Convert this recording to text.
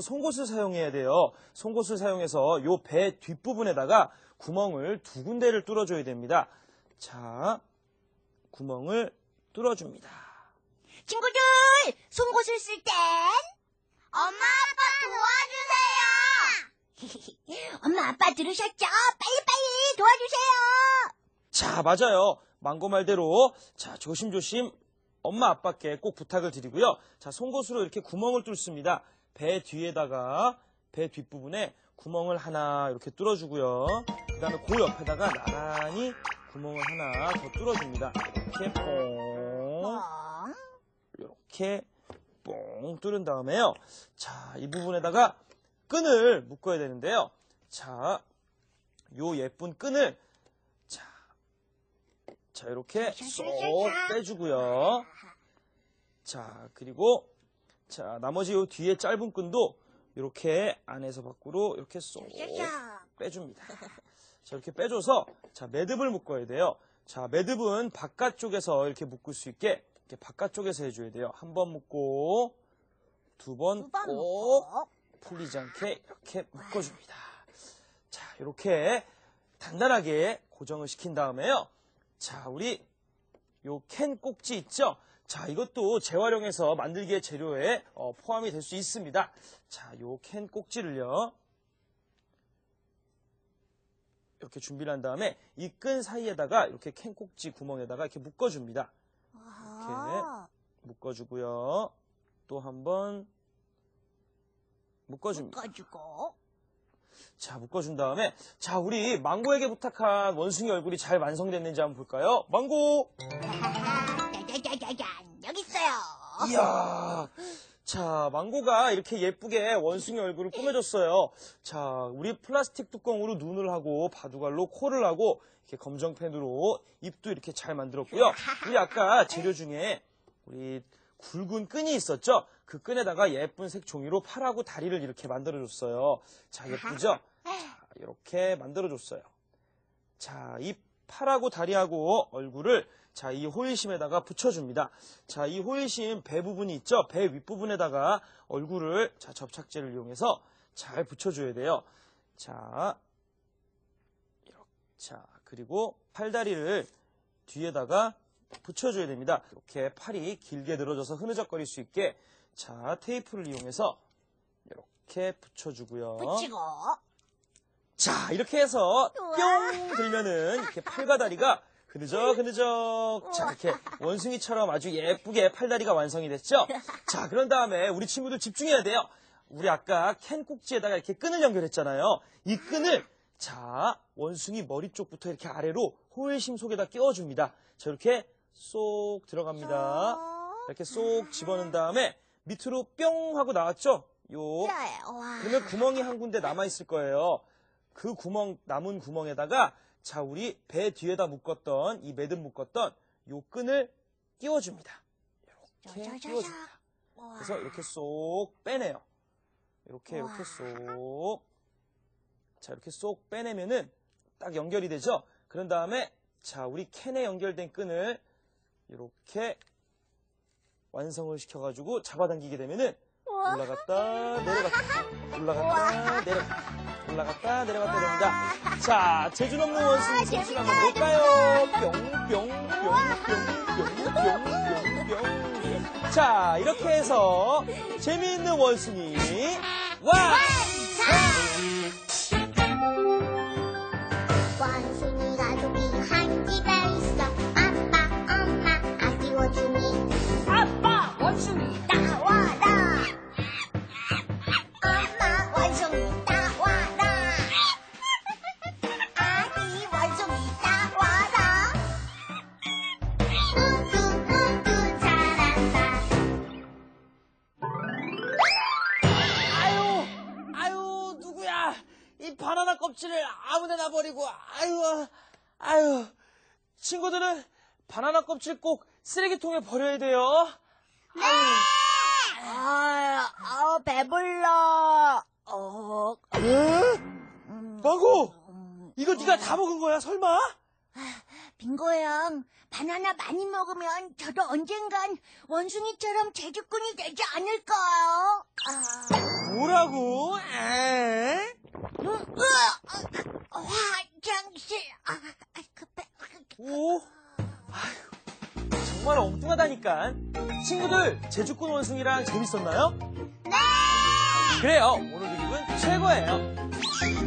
송곳을 사용해야 돼요. 송곳을 사용해서 요 배 뒷부분에다가 구멍을 두 군데를 뚫어줘야 됩니다. 자, 구멍을 뚫어줍니다. 친구들, 송곳을 쓸 땐 엄마 아빠 도와주세요. 엄마 아빠 들으셨죠? 빨리빨리 도와주세요. 자, 맞아요. 망고 말대로 자, 조심조심 엄마 아빠께 꼭 부탁을 드리고요. 자, 송곳으로 이렇게 구멍을 뚫습니다. 배 뒤에다가 배 뒷부분에 구멍을 하나 이렇게 뚫어주고요. 그 다음에 그 옆에다가 나란히 구멍을 하나 더 뚫어줍니다. 이렇게 뽕, 뻥. 이렇게 뽕 뚫은 다음에요. 자, 이 부분에다가 끈을 묶어야 되는데요. 자, 요 예쁜 끈을 자, 자 이렇게 쏙 빼주고요. 자, 그리고 자, 나머지 요 뒤에 짧은 끈도 이렇게 안에서 밖으로 이렇게 쏙 빼줍니다. 자, 이렇게 빼줘서 자, 매듭을 묶어야 돼요. 자, 매듭은 바깥쪽에서 이렇게 묶을 수 있게 이렇게 바깥쪽에서 해줘야 돼요. 한 번 묶고 두 번 꼭. 풀리지 않게 이렇게 묶어줍니다. 자, 이렇게 단단하게 고정을 시킨 다음에요. 자, 우리 요 캔 꼭지 있죠? 자, 이것도 재활용해서 만들기의 재료에 어, 포함이 될 수 있습니다. 자, 요 캔 꼭지를요. 이렇게 준비를 한 다음에 이 끈 사이에다가 이렇게 캔 꼭지 구멍에다가 이렇게 묶어줍니다. 아, 묶어주고요. 또 한 번 묶어줍니다. 묶어주고. 자, 묶어준 다음에, 자, 우리 망고에게 부탁한 원숭이 얼굴이 잘 완성됐는지 한번 볼까요? 망고! 짜자자자잔, 여기 있어요. 이야! 자, 망고가 이렇게 예쁘게 원숭이 얼굴을 꾸며줬어요. 자, 우리 플라스틱 뚜껑으로 눈을 하고, 바둑알로 코를 하고, 이렇게 검정펜으로 입도 이렇게 잘 만들었고요. 우리 아까 재료 중에, 우리 굵은 끈이 있었죠? 그 끈에다가 예쁜 색 종이로 팔하고 다리를 이렇게 만들어줬어요. 자, 예쁘죠? 자, 이렇게 만들어줬어요. 자, 이 팔하고 다리하고 얼굴을 자, 이 호일심에다가 붙여줍니다. 자, 이 호일심 배 부분이 있죠? 배 윗부분에다가 얼굴을 자, 접착제를 이용해서 잘 붙여줘야 돼요. 자, 이렇게. 자, 그리고 팔다리를 뒤에다가 붙여줘야 됩니다. 이렇게 팔이 길게 늘어져서 흐느적거릴 수 있게 자, 테이프를 이용해서 이렇게 붙여주고요. 붙이고. 자, 이렇게 해서. 뿅 들면은 이렇게 팔과 다리가 흐느적 흐느적 자 이렇게 원숭이처럼 아주 예쁘게 팔다리가 완성이 됐죠? 자, 그런 다음에 우리 친구들 집중해야 돼요. 우리 아까 캔 꼭지에다가 이렇게 끈을 연결했잖아요. 이 끈을 자, 원숭이 머리 쪽부터 이렇게 아래로 호일심 속에다 끼워줍니다. 자, 이렇게 쏙 들어갑니다. 이렇게 쏙 집어넣은 다음에 밑으로 뿅 하고 나왔죠? 요 와. 그러면 구멍이 한 군데 남아 있을 거예요. 그 구멍 남은 구멍에다가 자 우리 배 뒤에다 묶었던 이 매듭 묶었던 요 끈을 끼워줍니다. 이렇게. 끼워줍니다. 와. 그래서 이렇게 쏙 빼내요. 이렇게 이렇게. 쏙. 자 이렇게 쏙 빼내면은 딱 연결이 되죠. 그런 다음에 자 우리 캔에 연결된 끈을 이렇게 완성을 시켜가지고 잡아당기게 되면은. 올라갔다 내려갔다 올라갔다 내려갔다 올라갔다 내려갔다 됩니다. 자 제주 넘는 원숭이 춤출 한번 볼까요? 뿅뿅뿅뿅뿅뿅뿅. 자 이렇게 해서 재미있는 원숭이 와. 껍질을 아무데나 버리고, 아유, 아유 친구들은 바나나 껍질 꼭 쓰레기통에 버려야 돼요. 아, 아, 배불러. 어, 에? 망고 이거 네가 다 먹은 거야 설마? 빙고양, 바나나 많이 먹으면 저도 언젠간 원숭이처럼 제주꾼이 되지 않을까요? 아, 뭐라고? 에? 음, 으아, 아, 화장실, 아, 아, 급해. 오, 아휴, 정말 엉뚱하다니까. 친구들, 제주꾼 원숭이랑 재밌었나요? 네! 그래요. 오늘 드립은 최고예요.